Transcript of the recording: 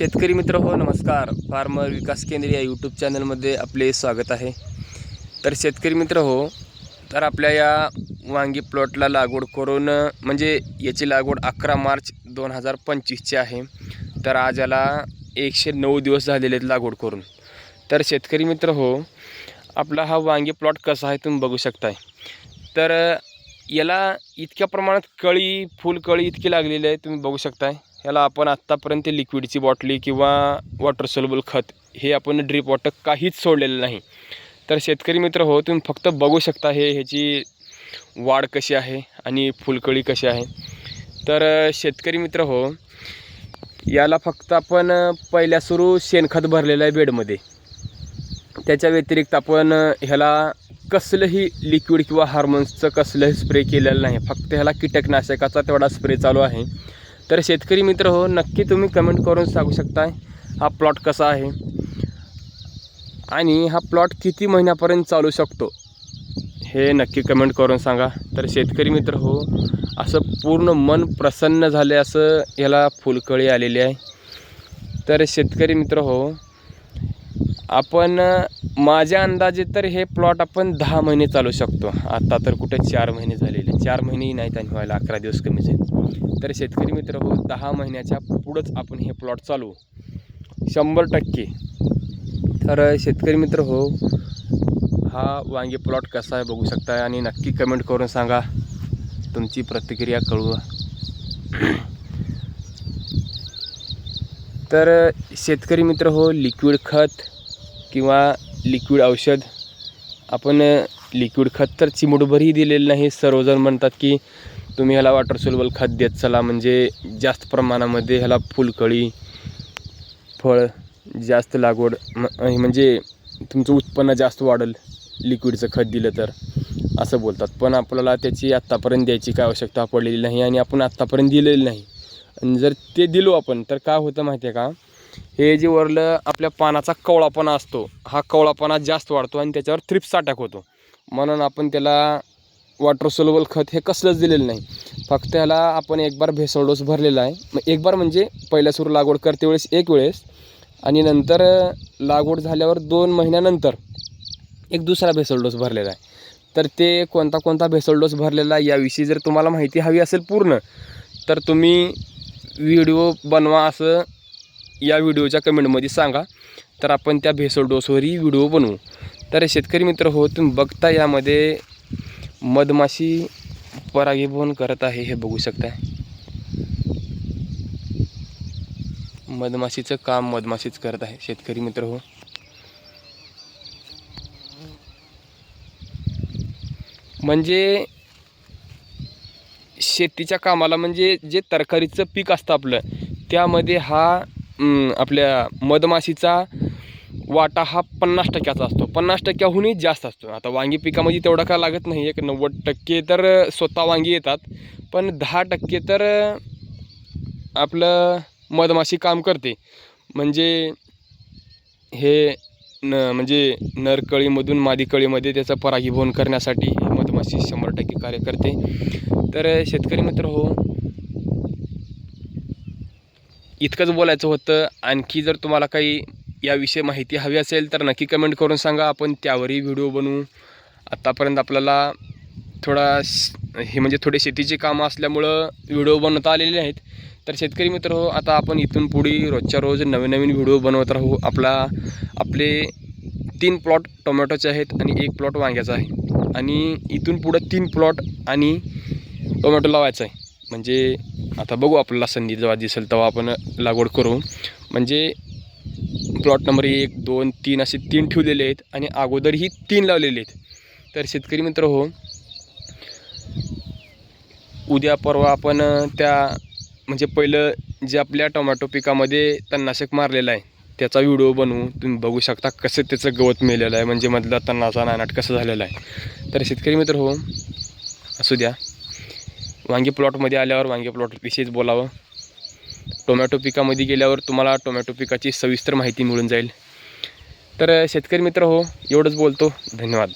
शेतकरी मित्र हो नमस्कार. फार्मर विकास केंद्र या यूट्यूब चॅनलमध्ये आपले स्वागत आहे. तर शेतकरी मित्र हो तर आपल्या या वांगी प्लॉटला लागवड करून म्हणजे याची लागवड अकरा मार्च दोन हजार पंचवीसची आहे. तर आज याला एकशे नऊ दिवस झालेले आहेत लागवड करून. तर शेतकरी मित्र हो आपला हा वांगी प्लॉट कसा आहे तुम्ही बघू शकताय. तर याला इतक्या प्रमाणात कळी फुलकळी इतकी लागलेली आहे तुम्ही बघू शकताय. याला आपण आत्तापर्यंत लिक्विडची बॉटली किंवा वॉटर सोलबल खत हे आपण ड्रीप वॉटर काहीच सोडलेलं नाही. तर शेतकरी मित्र हो तुम्ही फक्त बघू शकता हे ह्याची वाढ कशी आहे आणि फुलकळी कशी आहे. तर शेतकरी मित्र हो याला फक्त आपण पहिल्या सुरू शेणखत भरलेलं आहे बेडमध्ये. त्याच्या व्यतिरिक्त आपण ह्याला कसलंही लिक्विड किंवा हार्मोन्सचं कसलंही स्प्रे केलेलं नाही. फक्त ह्याला कीटकनाशकाचा तेवढा स्प्रे चालू आहे. तर शेतकरी मित्र हो नक्की तुम्ही कमेंट करून सांगू शकताय हा प्लॉट कसा आहे. आणि हा प्लॉट किती महिन्यापर्यंत चालू शकतो हे नक्की कमेंट करून सांगा. तर शेतकरी मित्र हो असं पूर्ण मन प्रसन्न झाले असं याला फुलकळी आलेली आहे. तर शेतकरी मित्र हो आपण माझ्या अंदाजे तर हे प्लॉट आपण दहा महिने चालू शकतो. आता तर कुठे चार महिने झालेले. चार महिनेही नाहीत आणि व्हायला अकरा दिवस कमीच आहेत तर शेतकरी मित्र हो दहा महिन्याच्या पुढंच आपण हे प्लॉट चालू शंभर टक्के. तर शेतकरी मित्र हो हा वांगे प्लॉट कसा आहे बघू शकता आणि नक्की कमेंट करून सांगा. तुमची प्रतिक्रिया कळवा. तर शेतकरी मित्र हो लिक्विड खत किंवा लिक्विड औषध. आपण लिक्विड खत तर चिमुटभरही दिलेलं नाही. सर्वजण म्हणतात की तुम्ही ह्याला वॉटर सोल्युबल खत देत चला. म्हणजे जास्त प्रमाणामध्ये ह्याला फुलकळी फळ जास्त लागवड म- म्हणजे तुमचं उत्पन्न जास्त वाढेल लिक्विडचं खत दिलं तर. असं बोलतात. पण आपल्याला त्याची आत्तापर्यंत द्यायची काय आवश्यकता पडलेली नाही आणि आपण आत्तापर्यंत दिलेली नाही. आणि जर ते दिलो आपण तर काय होतं माहिती आहे का? हे जे वरलं आपल्या पानाचा कवळापणा असतो हा कवळापणा जास्त वाढतो आणि त्याच्यावर थ्रिप्स अटॅक होतो. म्हणून आपण त्याला वॉटर सोलबल खत हे कसलंच दिलेलं नाही. फक्त ह्याला आपण एक बार भेसळ डोस भरलेला आहे. मग एक बार म्हणजे पहिल्या सुरू लागवड करते वेळेस एक वेळेस आणि नंतर लागवड झाल्यावर दोन महिन्यानंतर एक दुसरा भेसळ डोस भरलेला आहे. तर ते कोणता कोणता भेसळ डोस भरलेला आहे याविषयी जर तुम्हाला माहिती हवी असेल पूर्ण तर तुम्ही व्हिडिओ बनवा असं या व्हिडिओच्या कमेंटमध्ये सांगा. तर आपण त्या भेसळ डोसवरही व्हिडिओ बनवू. तर शेतकरी मित्र हो तुम्ही बघता यामध्ये मधमाशी परागीभवन करत आहे हे बघू शकताय मधमाशीचं काम मधमाशीच करत आहे शेतकरी मित्र हो. म्हणजे शेतीच्या कामाला म्हणजे जे तरकारीचं पीक असतं आपलं त्यामध्ये हा आपल्या मधमाशीचा वाटा हा पन्नास टक्क्याचा असतो. पन्नास टक्क्याहूनही जास्त असतो. आता वांगी पिकामध्ये तेवढा काय लागत नाही. एक नव्वद टक्के तर स्वतः वांगी येतात. पण दहा टक्के तर आपलं मधमाशी काम करते. म्हणजे हे न म्हणजे नरकळीमधून मादी कळीमध्ये त्याचं परागीभवन करण्यासाठी मधमाशी शंभर टक्के कार्य करते. तर शेतकरी मित्र हो इतकंच बोलायचं होतं. आणखी जर तुम्हाला काही याविषयी माहिती हवी असेल तर नक्की कमेंट करून सांगा. आपण त्यावरही व्हिडिओ बनवू. आत्तापर्यंत आपल्याला थोडा हे म्हणजे थोडे शेतीचे कामं असल्यामुळं व्हिडिओ बनवता आलेले आहेत तर शेतकरी मित्र हो आता आपण इथून पुढे रोजच्या रोज नवीन नवीन व्हिडिओ बनवत राहू. आपला आपले तीन प्लॉट टोमॅटोचे आहेत आणि एक प्लॉट वांग्याचा आहे. आणि इथून पुढं तीन प्लॉट आणि टोमॅटो लावायचा आहे. म्हणजे आता बघू आपल्याला संधी जेव्हा दिसेल तेव्हा आपण लागवड करू. म्हणजे प्लॉट नंबर एक दोन तीन असे तीन ठेवलेले आहेत आणि अगोदरही तीन लावलेले आहेत. तर शेतकरी मित्र हो उद्या परवा आपण त्या म्हणजे पहिलं जे आपल्या टोमॅटो पिकामध्ये तणनाशक मारलेलं आहे त्याचा व्हिडिओ बनवू. तुम्ही बघू शकता कसं त्याचं गवत मेलेलं आहे. म्हणजे मधला तणाचा नानाट कसं झालेला आहे. तर शेतकरी मित्र हो असू द्या. वांगी प्लॉटमध्ये आल्यावर वांगी प्लॉटविषयीच बोलावं. टोमॅटो पिकामध्ये गेल्यावर तुम्हाला टोमॅटो पिकाची सविस्तर माहिती मिळून जाईल. तर शेतकरी मित्र हो एवढंच बोलतो. धन्यवाद.